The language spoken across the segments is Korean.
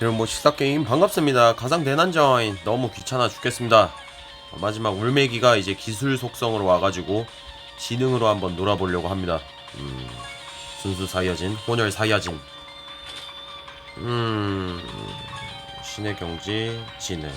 여러분 뭐 식사게임 반갑습니다. 가상 대난저인 너무 귀찮아 죽겠습니다. 마지막 울메기가 이제 기술 속성으로 와가지고 지능으로 한번 놀아보려고 합니다. 음, 순수 사이야진 혼혈 사이야진. 음 신의 경지 지능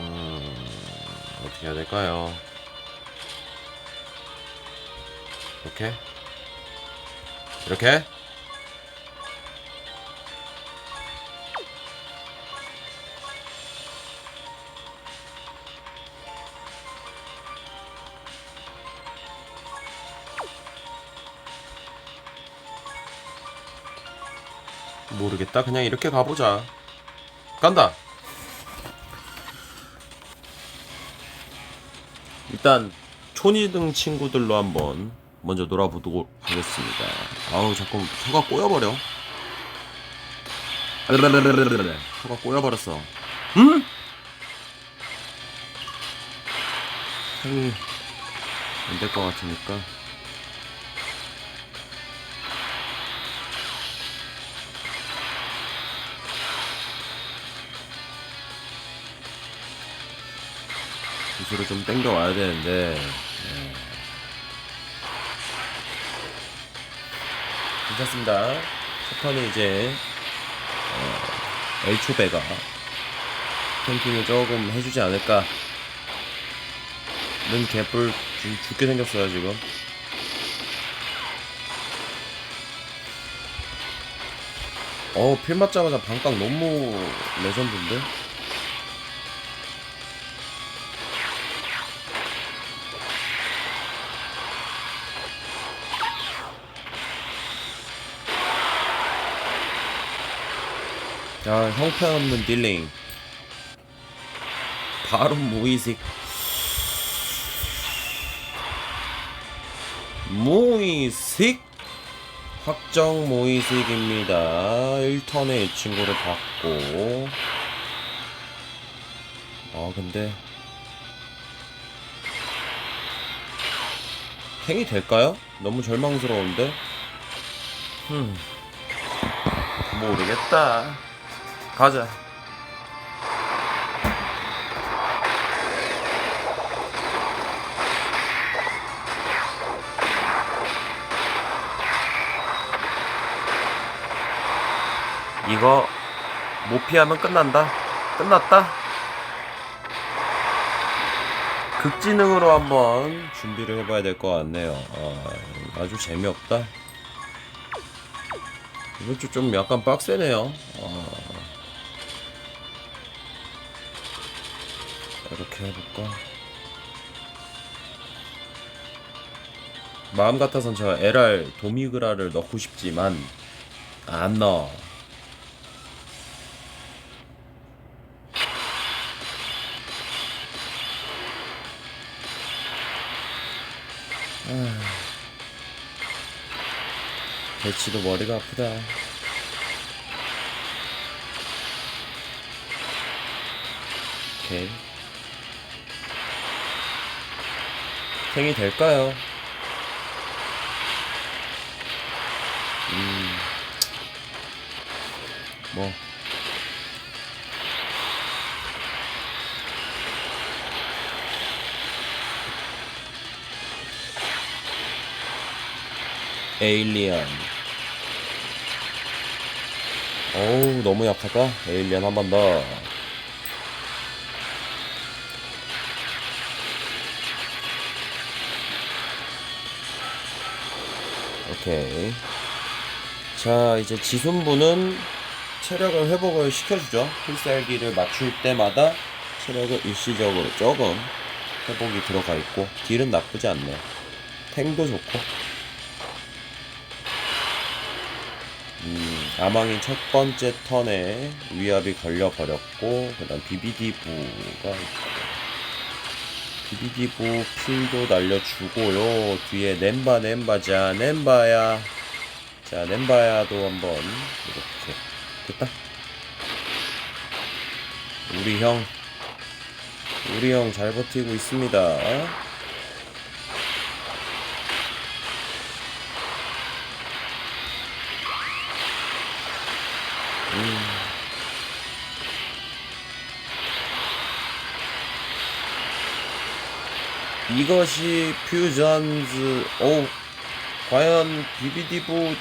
음 어떻게 해야 될까요? 이렇게 이렇게. 모르겠다. 그냥 이렇게 가보자. 간다. 일단 촌이등 친구들로 한번 먼저 놀아보도록 하겠습니다. 아우 자꾸 혀가 꼬여버려. 혀가 꼬여버렸어. 음? 향이 안될 것 같으니까. 기술을 좀 땡겨 와야 되는데 괜찮습니다. 첫 턴은 이제 어, 엘초베가 캠핑을 조금 해주지 않을까. 는 개뿔 지금 죽게 생겼어요 지금. 어, 필 맞자마자 방깡 너무 레전드인데? 자, 형편없는 딜링. 바로 무의식. 무의식? 확정 무의식입니다. 1턴에 이 친구를 받고. 아, 근데. 행이 될까요? 너무 절망스러운데? 흠. 모르겠다. 가자. 이거 못 피하면 끝난다. 끝났다. 극지능으로 한번 준비를 해봐야 될 것 같네요. 아, 아주 재미없다. 이번 주 좀 약간 빡세네요. 어... 이렇게 해볼까? 마음 같아선 저 LR 도미그라를 넣고 싶지만 안 넣어. 배치도 머리가 아프다. 오케이. 생이 될까요? 음. 뭐. 에일리언. 어우, 너무 약하다. 에일리언 한 번 더. 오케이. 자, 이제 지순부는 체력을 회복을 시켜주죠. 필살기를 맞출 때마다 체력을 일시적으로 조금 회복이 들어가 있고, 딜은 나쁘지 않네. 탱도 좋고. 음, 아망이 첫 번째 턴에 위압이 걸려버렸고, 그 다음 비비디부가 있고, 비비디부 필도 날려주고요. 뒤에 nem바 nem바 자 nem바야 자 nem바야도 한번 이렇게 됐다. 우리 형 우리 형 잘 버티고 있습니다. 이것이 퓨전즈 오 과연 비비디브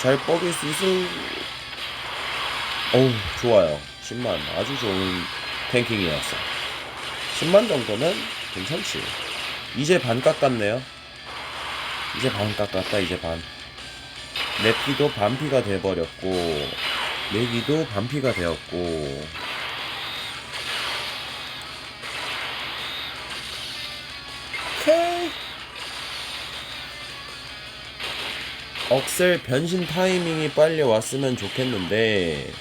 잘 뻐길 수 있을 어우 좋아요. 10만. 아주 좋은 탱킹이었어. 10만 정도면 괜찮지. 이제 반 깎았네요. 이제 반 깎았다 이제 반. 내피도 반피가 돼버렸고 내기도 반피가 되었고 억셀 변신 타이밍이 빨리 왔으면 좋겠는데.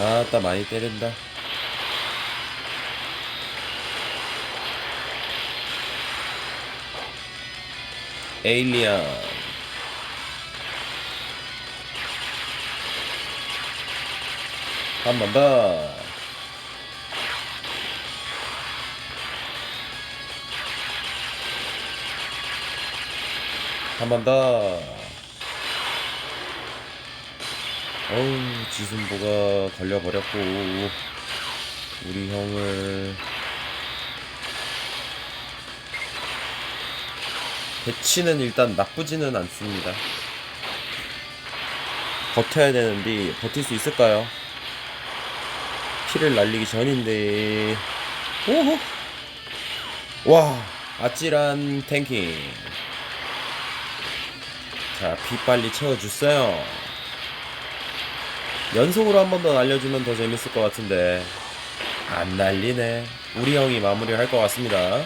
아따 많이 때린다. 에일리언 한 번 더. 한 번 더. 어우, 지순보가 걸려버렸고, 우리 형을. 배치는 일단 나쁘지는 않습니다. 버텨야 되는데, 버틸 수 있을까요? 피를 날리기 전인데. 오호. 와 아찔한 탱킹. 자피 빨리 채워주세요. 연속으로 한 번 더 날려주면 더 재밌을 것 같은데. 안 날리네. 우리 형이 마무리 할것 같습니다.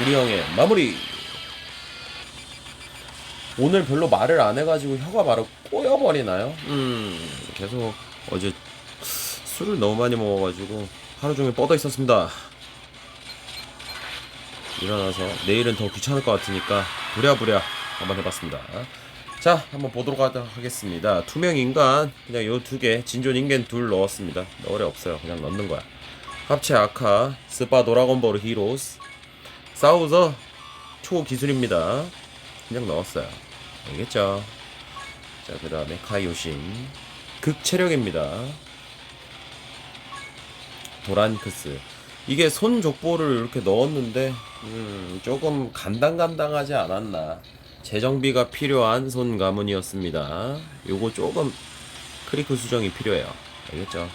우리 형의 마무리 오늘 별로 말을 안 해가지고 혀가 바로 꼬여버리나요? 음, 계속 어제 술을 너무 많이 먹어가지고 하루 종일 뻗어 있었습니다. 일어나서 내일은 더 귀찮을 것 같으니까 부랴부랴 한번 해봤습니다. 자, 한번 보도록 하겠습니다. 투명 인간 그냥 요 두 개, 진존 인간 둘 넣었습니다. 어려 없어요. 그냥 넣는 거야. 합체 아카, 스파 도라곤볼 히로스, 사우저 초기술입니다. 그냥 넣었어요. 알겠죠? 자, 그 다음에 카이오신. 극체력입니다. 도란크스. 이게 손 족보를 이렇게 넣었는데, 음, 조금 간당간당하지 않았나. 재정비가 필요한 손 가문이었습니다. 요거 조금 크리크 수정이 필요해요. 알겠죠?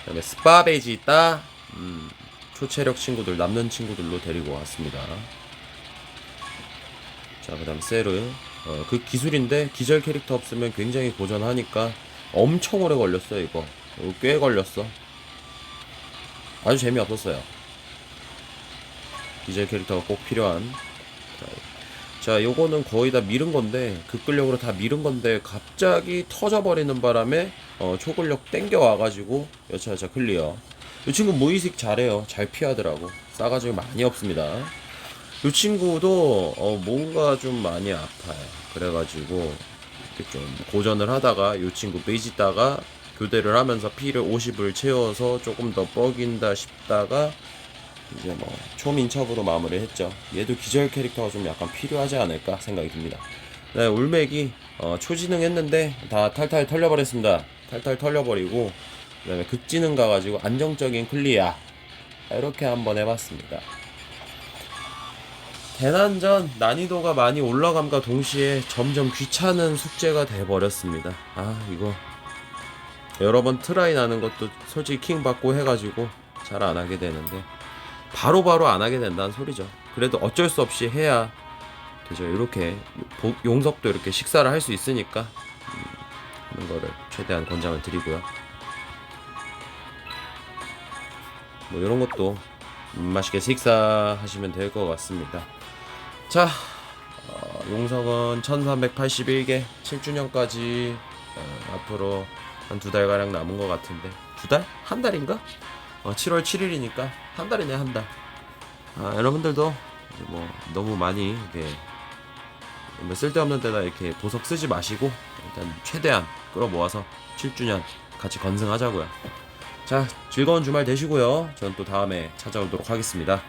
그 다음에 스파베지 있다. 음, 초체력 친구들, 남는 친구들로 데리고 왔습니다. 자, 그 다음 세르. 어, 그 기술인데 기절 캐릭터 없으면 굉장히 고전하니까 엄청 오래 걸렸어요, 이거. 이거 꽤 걸렸어. 아주 재미없었어요. 기절 캐릭터가 꼭 필요한. 자, 자, 요거는 거의 다 미른 건데, 극근력으로 다 미른 건데, 갑자기 터져버리는 바람에, 어, 초근력 땡겨 와가지고, 여차여차 클리어. 이 친구 무의식 잘해요. 잘 피하더라고. 싸가지고 많이 없습니다. 이 친구도 어 뭔가 좀 많이 아파요. 그래가지고 이렇게 좀 고전을 하다가 이 친구 베이지다가 교대를 하면서 피를 50을 채워서 조금 더 뻐긴다 싶다가 이제 뭐 초민첩으로 마무리했죠. 얘도 기절 캐릭터가 좀 약간 필요하지 않을까 생각이 듭니다. 네, 울맥이 어, 초지능했는데 다 탈탈 털려버렸습니다. 탈탈 털려버리고 그다음에 극지능 가가지고 안정적인 클리어 이렇게 한번 해봤습니다. 대난전 난이도가 많이 올라감과 동시에 점점 귀찮은 숙제가 돼버렸습니다. 아 이거 여러 번 트라이 나는 것도 솔직히 킹 받고 해가지고 잘 안 하게 되는데 바로바로 안 하게 된다는 소리죠. 그래도 어쩔 수 없이 해야 되죠. 이렇게 보- 용석도 이렇게 식사를 할 수 있으니까 음, 하는 거를 최대한 권장을 드리고요. 뭐 이런 것도 음, 맛있게 식사하시면 될 것 같습니다. 자, 어, 용석은 1381개 7주년까지 어, 앞으로 한 두 달 가량 남은 것 같은데 두 달? 한 달인가? 어, 7월 7일이니까 한 달이네 한 달. 아, 여러분들도 뭐 너무 많이 이렇게 뭐 쓸데없는 데다 이렇게 보석 쓰지 마시고 일단 최대한 끌어모아서 7주년 같이 건승하자고요. 자, 즐거운 주말 되시고요. 전또 다음에 찾아오도록 하겠습니다.